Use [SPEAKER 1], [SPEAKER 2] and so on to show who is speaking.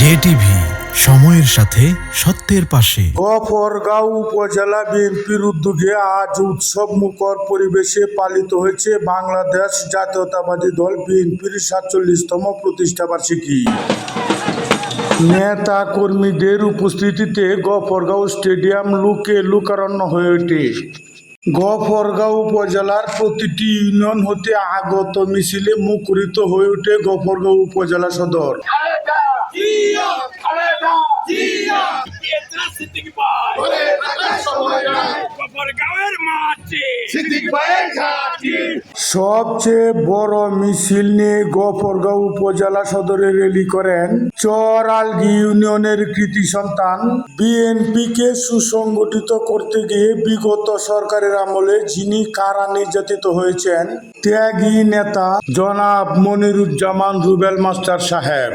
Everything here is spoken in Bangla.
[SPEAKER 1] জেটিভি, সময়ের সাথে সত্যের পাশে।
[SPEAKER 2] গফরগাঁও উপজেলা বিএনপির উদ্যোগে আজ উৎসব মুখর পরিবেশে পালিত হয়েছে বাংলাদেশ জাতীয়তাবাদী দল বিএনপির সাতচল্লিশতম প্রতিষ্ঠাবার্ষিকী নেতা কর্মীদের উপস্থিতিতে গফরগাঁও স্টেডিয়াম লুকে লুকারণ্য হয়ে ওঠে। গফরগাঁও উপজেলার প্রতিটি ইউনিয়ন হতে আগত মিছিলে মুখরিত হয়ে ওঠে গফরগাঁও উপজেলা সদর। সবচেয়ে বড় মিছিল নিয়ে গফরগাঁও উপজেলা সদরে র্যালি করেন চরালগি ইউনিয়নের কৃতি সন্তান। বিএনপিকে সুসংগঠিত করতে গিয়ে বিগত সরকারের আমলে যিনি কারা নির্যাতিত হয়েছেন, ত্যাগী নেতা জনাব মনিরুজ্জামান রুবেল মাস্টার সাহেব।